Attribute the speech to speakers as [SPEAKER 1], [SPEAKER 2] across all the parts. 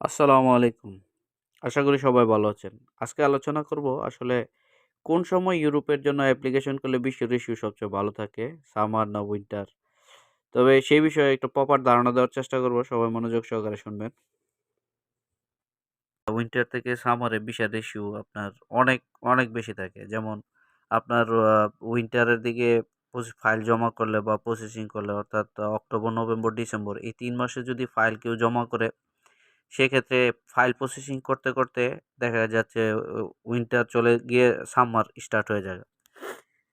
[SPEAKER 1] আসসালামু আলাইকুম। আশা করি সবাই ভালো আছেন। আজকে আলোচনা করব আসলে কোন সময় ইউরোপের জন্য অ্যাপ্লিকেশন করলে বিশ্ব রেশিও সবচেয়ে ভালো থাকে, সামার না উইন্টার? তবে সেই বিষয়ে একটু প্রপার ধারণা দেওয়ার চেষ্টা করব। সবাই মনোযোগ সহকারে শুনবেন। উইন্টার থেকে সামারে ভিসার রেশিও আপনার অনেক, অনেক বেশি থাকে। যেমন আপনার উইন্টারের দিকে ফাইল জমা করলে বা প্রসেসিং করলে অর্থাৎ অক্টোবর, নভেম্বর, ডিসেম্বর এই তিন মাসে যদি ফাইল কেউ জমা করে সেক্ষেত্রে ফাইল প্রসেসিং করতে, করতে দেখা যাচ্ছে উইন্টার চলে গিয়ে সামার স্টার্ট হয়ে যায়।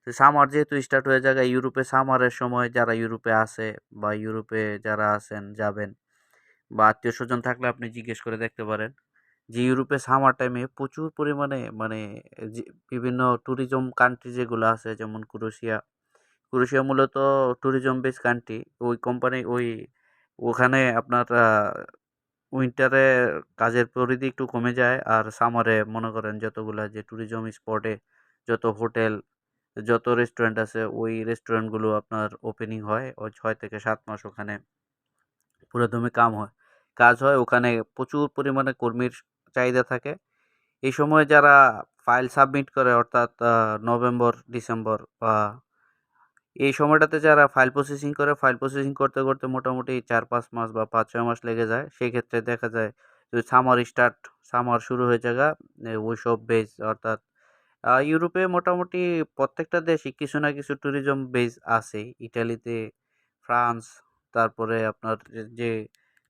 [SPEAKER 1] সামার যেহেতু স্টার্ট হয়ে যায় ইউরোপে সামারের সময় যারা ইউরোপে আছে বা ইউরোপে যারা আছেন যাবেন বা আত্মীয়স্বজন থাকলে আপনি জিজ্ঞেস করে দেখতে পারেন। যে ইউরোপে সামার টাইমে প্রচুর পরিমাণে মানে বিভিন্ন ট্যুরিজম কান্ট্রি যেগুলো আছে যেমন ক্রোয়েশিয়া। ক্রোয়েশিয়া মূলত ট্যুরিজম বেস কান্ট্রি। ওই কোম্পানি ওই ওখানে আপনার উইন্টারে কাজের পরিধি একটু কমে যায়। আর সামারে মনে করেন যতগুলা যে ট্যুরিজম স্পটে যত হোটেল, যত রেস্টুরেন্ট আছে ওই রেস্টুরেন্টগুলো আপনার ওপেনিং হয়। ওই ছয় থেকে সাত মাস ওখানে পুরাদমে কাম হয় কাজ হয়। ওখানে প্রচুর পরিমাণে কর্মীর চাহিদা থাকে। এই সময় যারা ফাইল সাবমিট করে অর্থাৎ নভেম্বর, ডিসেম্বর বা এই সময়টাতে যারা ফাইল প্রসেসিং করে, ফাইল প্রসেসিং করতে, করতে মোটামুটি ৪-৫ মাস বা ৫-৬ মাস লেগে যায়। সেক্ষেত্রে দেখা যায় যে সামার স্টার্ট, সামার শুরু হয়ে জায়গা ওইসব বেস অর্থাৎ ইউরোপে মোটামুটি প্রত্যেকটা দেশই কিছু না কিছু ট্যুরিজম বেস আছেই। ইটালিতে, ফ্রান্স, তারপরে আপনার যে,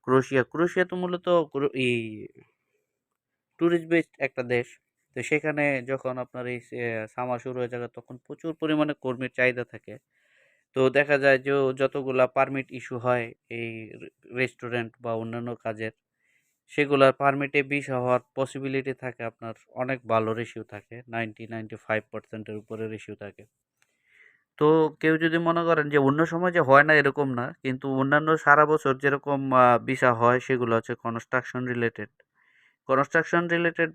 [SPEAKER 1] ক্রোশিয়া ক্রোয়েশিয়া তো মূলত ক্রো ই টুরিস্ট বেসড একটা দেশ। তো সেখানে যখন আপনার এই সে, সামার শুরু হয়ে যাবে তখন প্রচুর পরিমাণে কর্মীর চাহিদা থাকে। তো দেখা যায় যে যতগুলা পারমিট ইস্যু হয় এই রেস্টুরেন্ট বা অন্যান্য কাজের, সেগুলার পারমিটে ভিসা হওয়ার পসিবিলিটি থাকে আপনার অনেক ভালো রেশিও থাকে। 90-95% এর উপরে রেশিও থাকে। তো কেউ যদি মনে করেন যে অন্য সময় যে হয় না এরকম না। কিন্তু অন্যান্য সারা বছর যেরকম ভিসা হয় সেগুলো হচ্ছে কনস্ট্রাকশন রিলেটেড। কনস্ট্রাকশন রিলেটেড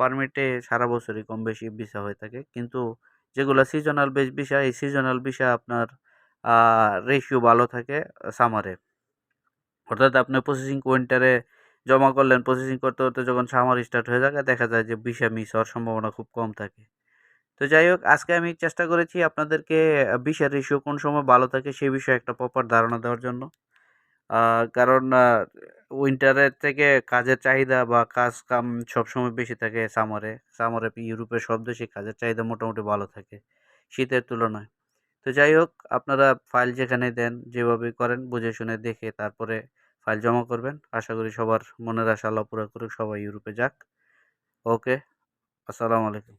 [SPEAKER 1] পারমিটে সারা বছরই কম বেশি ভিসা হয়ে থাকে। কিন্তু যেগুলো সিজনাল বেস ভিসা এই সিজনাল ভিসা আপনার রেশিও ভালো থাকে সামারে। অর্থাৎ আপনি প্রসেসিং উইন্টারে জমা করলেন, প্রসেসিং করতে, করতে যখন সামার স্টার্ট হয়ে থাকে দেখা যায় যে ভিসা মিস হওয়ার সম্ভাবনা খুব কম থাকে। তো যাই হোক আজকে আমি চেষ্টা করেছি আপনাদেরকে আ ভিসার রেশিও কোন সময় ভালো থাকে সে বিষয়ে একটা প্রপার ধারণা দেওয়ার জন্য। কারণ উইন্টারের থেকে কাজের চাহিদা বা কাজ-কাম সবসময় বেশি থাকে সামারে। সামারে ইউরোপের সব দেশে কাজের চাহিদা মোটামুটি ভালো থাকে, শীতের তুলনায়। তো যাই হোক, আপনারা ফাইল যেখানে দেন, যেভাবে করেন, বুঝে শুনে দেখে তারপরে ফাইল জমা করবেন। আশা করি সবার মনের আশা আল্লাহ পুরা করুক। সবাই ইউরোপে যাক। ওকে। আসসালামু আলাইকুম।